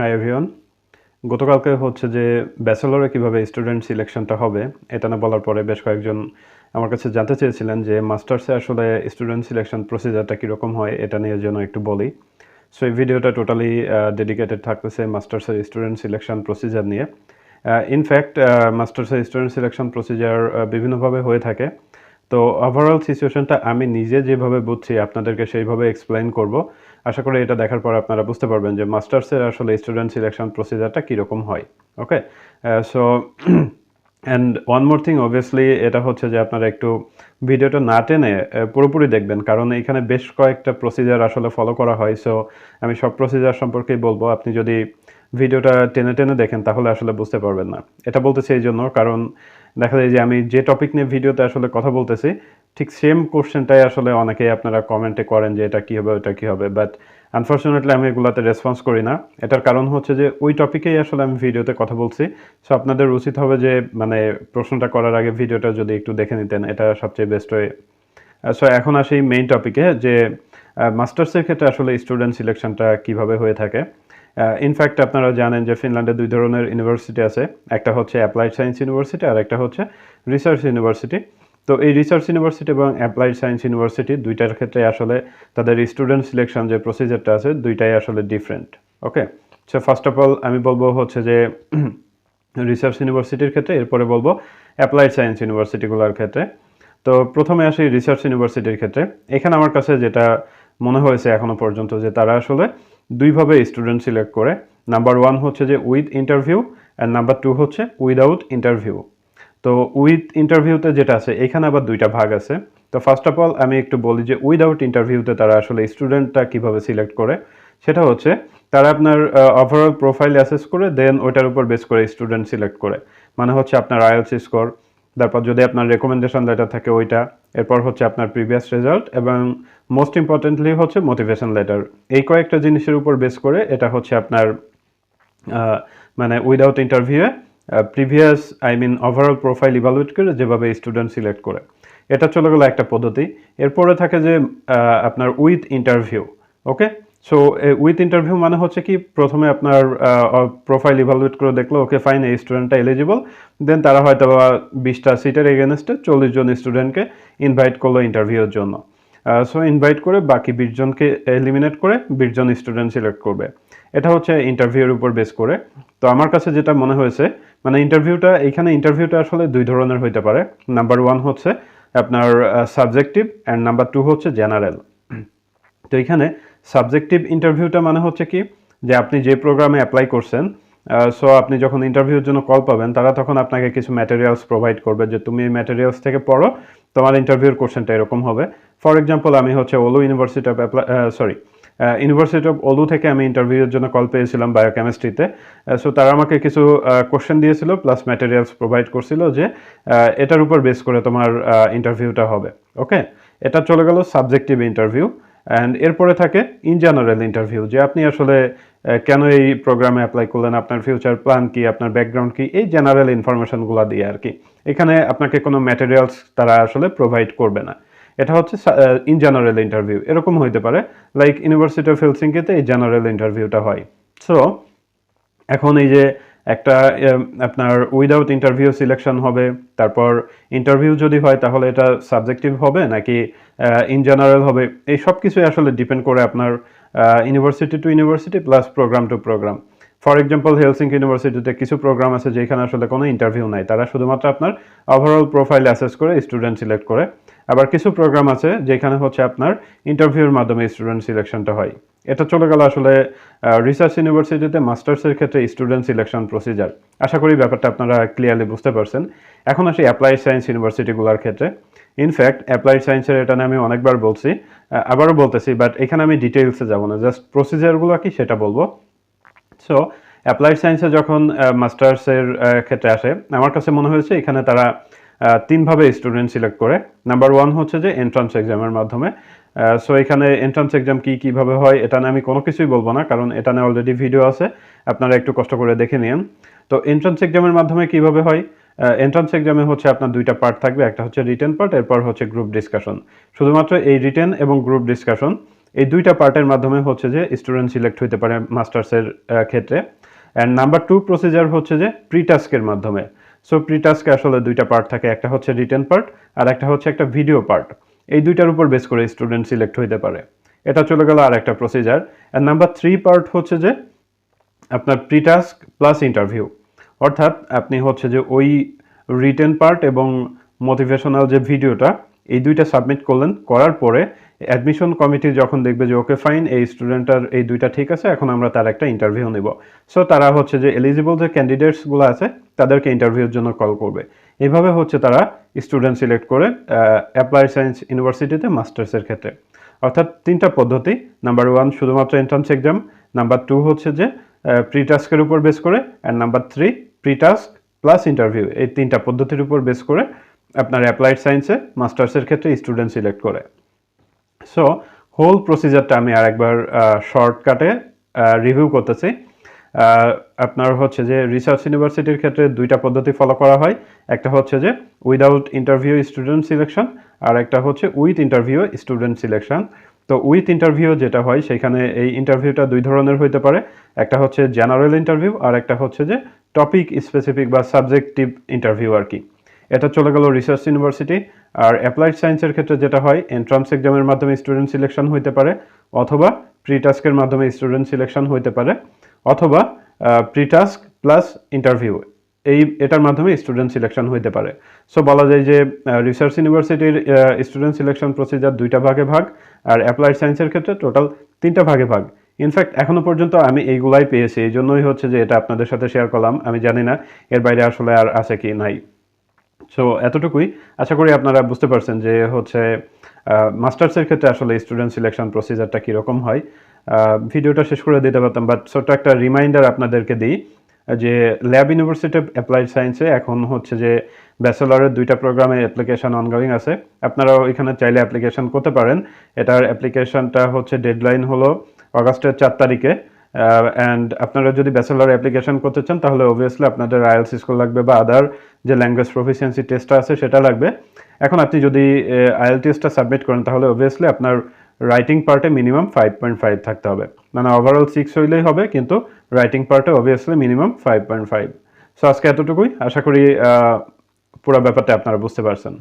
Hi everyone গতকালকে হচ্ছে যে ব্যাচেলরে কীভাবে স্টুডেন্ট সিলেকশনটা হবে, এটা না বলার পরে বেশ কয়েকজন আমার কাছে জানতে চেয়েছিলেন যে মাস্টার্সে আসলে স্টুডেন্ট সিলেকশন প্রসিজারটা কীরকম হয়, এটা নিয়ে যেন একটু বলি। সো এই ভিডিওটা টোটালি ডেডিকেটেড থাকতেছে মাস্টার্সের স্টুডেন্ট সিলেকশন প্রসিজার নিয়ে। ইনফ্যাক্ট মাস্টার্সের স্টুডেন্ট সিলেকশন প্রসিজার বিভিন্নভাবে হয়ে থাকে। তো ওভারঅল সিচুয়েশনটা আমি নিজে যেভাবে বুঝছি, আপনাদেরকে সেইভাবে এক্সপ্লেন করব। আশা করি এটা দেখার পর আপনারা বুঝতে পারবেন যে মাস্টার্সের আসলে স্টুডেন্ট সিলেকশন প্রসিজারটা কীরকম হয় okay so and one more thing obviously এটা হচ্ছে যে আপনারা একটু ভিডিওটা না টেনে পুরোপুরি দেখবেন, কারণ এখানে বেশ কয়েকটা প্রসিজার আসলে ফলো করা হয়। সো আমি সব প্রসিজার সম্পর্কেই বলব। আপনি যদি ভিডিওটা টেনে টেনে দেখেন, তাহলে আসলে বুঝতে পারবেন না। এটা বলতেছি এই জন্য, কারণ দেখা যায় যে আমি যে টপিক নিয়ে ভিডিওতে আসলে কথা বলতেছি, ঠিক সেম কোশ্চেনটাই আসলে অনেকেই আপনারা কমেন্টে করেন যে এটা কী হবে, ওটা কী হবে বাট আনফর্চুনেটলি আমি এগুলোতে রেসপন্স করি না। এটার কারণ হচ্ছে যে ওই টপিকেই আসলে আমি ভিডিওতে কথা বলছি সো আপনাদের উচিত হবে যে মানে প্রশ্নটা করার আগে ভিডিওটা যদি একটু দেখে নিতেন, এটা সবচেয়ে বেস্ট হয়ে সো এখন আসি মেইন টপিকে যে মাস্টার্সের ক্ষেত্রে আসলে স্টুডেন্ট সিলেকশনটা কীভাবে হয়ে থাকে। ইনফ্যাক্ট আপনারা জানেন যে ফিনল্যান্ডে দুই ধরনের ইউনিভার্সিটি আছে। একটা হচ্ছে অ্যাপ্লাইড সায়েন্স ইউনিভার্সিটি আর একটা হচ্ছে রিসার্চ ইউনিভার্সিটি তো এই রিসার্চ ইউনিভার্সিটি এবং অ্যাপ্লাইড সায়েন্স ইউনিভার্সিটি দুইটার ক্ষেত্রে আসলে তাদের স্টুডেন্ট সিলেকশন যে প্রসিজারটা আছে, দুইটাই আসলে different okay so first of all আমি বলব হচ্ছে যে রিসার্চ ইউনিভার্সিটির ক্ষেত্রে, এরপরে বলব অ্যাপ্লাইড সায়েন্স ইউনিভার্সিটিগুলোর ক্ষেত্রে। তো প্রথমে আসি রিসার্চ ইউনিভার্সিটির ক্ষেত্রে। এখানে আমার কাছে যেটা মনে হয়েছে এখনও পর্যন্ত যে তারা আসলে দুইভাবে স্টুডেন্ট সিলেক্ট করে। নাম্বার ওয়ান হচ্ছে যে with interview and number two হচ্ছে উইদাউট ইন্টারভিউ তো উইথ ইন্টারভিউতে যেটা আছে, এখানে আবার দুইটা ভাগ আছে। তো ফার্স্ট অফ অল আমি একটু বলি যে উইদাউট ইন্টারভিউতে তারা আসলে স্টুডেন্টটা কীভাবে সিলেক্ট করে, সেটা হচ্ছে তারা আপনার ওভারঅল প্রোফাইল অ্যাসেস করে দেন ওইটার উপর বেস করে স্টুডেন্ট সিলেক্ট করে। মানে হচ্ছে আপনার আইএলস স্কোর তারপর যদি আপনার রেকমেন্ডেশন লেটার থাকে ওইটা এরপর হচ্ছে আপনার প্রিভিয়াস রেজাল্ট এবং মোস্ট ইম্পর্টেন্টলি হচ্ছে মোটিভেশন লেটার এই কয়েকটা জিনিসের উপর বেস করে এটা হচ্ছে আপনার মানে without ইন্টারভিউয়ে previous I mean overall profile evaluate করে যেভাবে স্টুডেন্ট সিলেক্ট করে। এটা চলে গেলো একটা পদ্ধতি। এরপরে থাকে যে আপনার with interview okay so with interview মানে হচ্ছে কি? প্রথমে আপনার প্রোফাইল ইভালুয়েট করে দেখল ওকে ফাইন এই স্টুডেন্টটা এলিজিবল দেন তারা হয়তো বা বিশটা সিটের এগেনস্টে চল্লিশ জন স্টুডেন্টকে ইনভাইট করল ইন্টারভিউর জন্য। সো ইনভাইট করে বাকি বিশ জনকে এলিমিনেট করে বিশ জন স্টুডেন্ট সিলেক্ট করবে। এটা হচ্ছে ইন্টারভিউর উপর বেস করে। তো আমার কাছে যেটা মনে হয়েছে মানে ইন্টারভিউটা এইখানে ইন্টারভিউটা আসলে দুই ধরনের হইতে পারে। নাম্বার ওয়ান হচ্ছে আপনার সাবজেক্টিভ অ্যান্ড নাম্বার টু হচ্ছে জেনারেল তো এখানে সাবজেক্টিভ ইন্টারভিউটা মানে হচ্ছে কি যে আপনি যে প্রোগ্রামে অ্যাপ্লাই করছেন সো আপনি যখন ইন্টারভিউর জন্য কল পাবেন, তারা তখন আপনাকে কিছু ম্যাটেরিয়ালস প্রোভাইড করবে যে তুমি এই ম্যাটেরিয়ালস থেকে পড়ো, তোমার ইন্টারভিউর কোশ্চেনটা এরকম হবে। ফর এক্সাম্পল আমি হচ্ছে Oulu university of sorry university of Oulu থেকে আমি ইন্টারভিউর জন্য কল পেয়েছিলাম বায়োকেমিস্ট্রিতে সো তারা আমাকে কিছু কোশ্চেন দিয়েছিল প্লাস ম্যাটেরিয়ালস প্রোভাইড করছিল যে এটার উপর বেস করে তোমার ইন্টারভিউটা হবে। ওকে এটা চলে গেল সাবজেক্টিভ ইন্টারভিউ অ্যান্ড এরপরে থাকে ইন জেনারেল ইন্টারভিউ যে আপনি আসলে কেন এই প্রোগ্রামে অ্যাপ্লাই করলেন, আপনার ফিউচার প্ল্যান কি, আপনার ব্যাকগ্রাউন্ড কি, এই জেনারেল ইনফরমেশনগুলো দিয়ে আর কি। এখানে আপনাকে কোনো ম্যাটেরিয়ালস তারা আসলে প্রোভাইড করবে না। এটা হচ্ছে ইন জেনারেল ইন্টারভিউ এরকম হইতে পারে লাইক ইউনিভার্সিটি অফ হেলসিঙ্কিতে এই জেনারেল ইন্টারভিউটা হয়। সো এখন এই যে একটা আপনার উইদাউট ইন্টারভিউ সিলেকশন হবে, তারপর ইন্টারভিউ যদি হয়, তাহলে এটা সাবজেক্টিভ হবে, নাকি ইন জেনারেল হবে। এই সব কিছুই আসলে ডিপেন্ড করে আপনার university to university plus programme to programme for example Helsinki ইউনিভার্সিটিতে কিছু প্রোগ্রাম আছে যেখানে আসলে কোনো ইন্টারভিউ নাই। তারা শুধুমাত্র আপনার ওভারঅল প্রোফাইল অ্যাসেস করে স্টুডেন্ট সিলেক্ট করে। আবার কিছু প্রোগ্রাম আছে যেখানে হচ্ছে আপনার ইন্টারভিউর মাধ্যমে স্টুডেন্ট সিলেকশনটা হয়। এটা চলে গেল আসলে রিসার্চ ইউনিভার্সিটিতে মাস্টার্সের ক্ষেত্রে স্টুডেন্ট সিলেকশন প্রসিজার আশা করি ব্যাপারটা আপনারা ক্লিয়ারলি বুঝতে পারছেন। এখন আসি অ্যাপ্লাইড সায়েন্স ইউনিভার্সিটিগুলোর ক্ষেত্রে। ইনফ্যাক্ট অ্যাপ্লাইড সায়েন্সের এটা আমি অনেকবার বলছি আবারও বলতেছি বাট এখানে আমি ডিটেলসে যাব না জাস্ট প্রসিজারগুলো কি সেটা বলব। সো অ্যাপ্লাইড সায়েন্সে যখন মাস্টার্সের ক্ষেত্রে আসে, আমার কাছে মনে হয়েছে এখানে তারা তিনভাবে স্টুডেন্ট সিলেক্ট করে। নাম্বার ওয়ান হচ্ছে যে এন্ট্রান্স এক্সামের মাধ্যমে। সো এখানে এন্ট্রান্স এক্সাম কি কীভাবে হয়, এটা আমি কোনো কিছুই বলব না, কারণ এটা নিয়ে অলরেডি ভিডিও আছে, আপনারা একটু কষ্ট করে দেখে নিন তো এন্ট্রান্স এক্সামের মাধ্যমে কীভাবে হয় এন্ট্রান্স এক্সামে হচ্ছে আপনার দুইটা পার্ট থাকবে, একটা হচ্ছে রিটেন পার্ট এরপর হচ্ছে গ্রুপ ডিসকাশন শুধুমাত্র এই রিটেন এবং গ্রুপ ডিসকাশন এই দুইটা পার্টের মাধ্যমে হচ্ছে যে স্টুডেন্ট সিলেক্ট হইতে পারে মাস্টার্সের ক্ষেত্রে। অ্যান্ড নাম্বার টু প্রসিজার হচ্ছে যে প্রি টাস্কের মাধ্যমে। সো প্রি টাস্কে আসলে দুইটা পার্ট থাকে, একটা হচ্ছে রিটেন পার্ট আর একটা হচ্ছে একটা ভিডিও পার্ট এই দুইটার উপর বেস করে স্টুডেন্ট সিলেক্ট হইতে পারে। এটা চলে গেল আর একটা procedure and number three part হচ্ছে যে আপনার প্রি টাস্ক প্লাস ইন্টারভিউ অর্থাৎ আপনি হচ্ছে যে ওই রিটেন পার্ট এবং মোটিভেশনাল যে ভিডিওটা এই দুইটা সাবমিট করলেন। করার পরে অ্যাডমিশন কমিটি যখন দেখবে যে ওকে ফাইন এই স্টুডেন্টটার এই দুইটা ঠিক আছে, এখন আমরা তার একটা ইন্টারভিউ নেব। সো তারা হচ্ছে যে এলিজিবল যে ক্যান্ডিডেটসগুলো আছে, তাদেরকে ইন্টারভিউর জন্য কল করবে। এইভাবে হচ্ছে তারা স্টুডেন্ট সিলেক্ট করে অ্যাপ্লাইড সায়েন্স ইউনিভার্সিটিতে মাস্টার্সের ক্ষেত্রে। অর্থাৎ তিনটা পদ্ধতি। নাম্বার ওয়ান শুধুমাত্র এন্ট্রান্স এক্সাম নাম্বার টু হচ্ছে যে প্রি টাস্কের উপর বেস করে। And number three pre task plus interview এই তিনটা পদ্ধতির উপর বেস করে আপনার অ্যাপ্লাইড সায়েন্সে মাস্টার্সের ক্ষেত্রে স্টুডেন্ট সিলেক্ট করে। সো হোল প্রসিজারটা আমি আরেকবার শর্টকাটে রিভিউ করতেছি। আপনার হচ্ছে যে রিসার্চ ইউনিভার্সিটির ক্ষেত্রে দুইটা পদ্ধতি ফলো করা হয়। একটা হচ্ছে যে উইদাউট ইন্টারভিউ স্টুডেন্ট সিলেকশন আর একটা হচ্ছে উইথ ইন্টারভিউ স্টুডেন্ট সিলেকশন তো উইথ ইন্টারভিউ যেটা হয়, সেখানে এই ইন্টারভিউটা দুই ধরনের হইতে পারে। একটা হচ্ছে জেনারেল ইন্টারভিউ আর একটা হচ্ছে যে টপিক স্পেসিফিক বা সাবজেক্টিভ ইন্টারভিউ আর কি। এটা চলে গেল রিসার্চ ইউনিভার্সিটি আর অ্যাপ্লাইড সায়েন্সের ক্ষেত্রে যেটা হয় এন্ট্রান্স এক্সামের মাধ্যমে স্টুডেন্ট সিলেকশন হইতে পারে, অথবা প্রি টাস্কের মাধ্যমে স্টুডেন্ট সিলেকশন হইতে পারে। অথবা প্রি টাস্ক প্লাস ইন্টারভিউ এই, এটার মাধ্যমে স্টুডেন্ট সিলেকশন হইতে পারে। সো বলা যায় যে রিসার্চ ইউনিভার্সিটির স্টুডেন্ট সিলেকশন প্রসিজার দুইটা ভাগে ভাগ, আর অ্যাপ্লাইড সায়েন্সের ক্ষেত্রে টোটাল তিনটা ভাগে ভাগ। ইনফ্যাক্ট এখনও পর্যন্ত আমি এইগুলাই পেয়েছি। এই জন্যই হচ্ছে যে, এটা আপনাদের সাথে শেয়ার করলাম। আমি জানি না এর বাইরে আসলে আর আছে কি নাই। সো এতটুকুই। আশা করি আপনারা বুঝতে পারছেন যে, হচ্ছে মাস্টার্সের ক্ষেত্রে আসলে স্টুডেন্ট সিলেকশন প্রসিজারটা কীরকম হয়। ভিডিওটা শেষ করে দিতে পারতাম বাট ছোট্ট একটা রিমাইন্ডার আপনাদেরকে দিই যে ল্যাব ইউনিভার্সিটি অ্যাপ্লাইড সায়েন্সে এখন হচ্ছে যে ব্যাচেলরের দুইটা প্রোগ্রামে অ্যাপ্লিকেশন অনগোয়িং আছে। আপনারাও এখানে চাইলে অ্যাপ্লিকেশন করতে পারেন। এটার অ্যাপ্লিকেশনটা হচ্ছে ডেডলাইন হলো অগাস্টের চার তারিখে। অ্যান্ড আপনারা যদি ব্যাচেলর অ্যাপ্লিকেশন করতে চান, তাহলে অবভিয়াসলি আপনাদের আইএলস স্কুল লাগবে বা আদার যে ল্যাঙ্গুয়েজ প্রফিসিয়েন্সি টেস্টটা আছে, সেটা লাগবে। এখন আপনি যদি আইএল টেস্টটা সাবমিট করেন, তাহলে অবভিয়াসলি আপনার রাইটিং পার্টে মিনিমাম ফাইভ পয়েন্ট ফাইভ থাকতে হবে। মানে ওভারঅল সিক্স হইলেই হবে, কিন্তু রাইটিং পার্টে obviously minimum five point five so আজকে এতটুকুই। আশা করি পুরো ব্যাপারটা আপনারা বুঝতে পারছেন।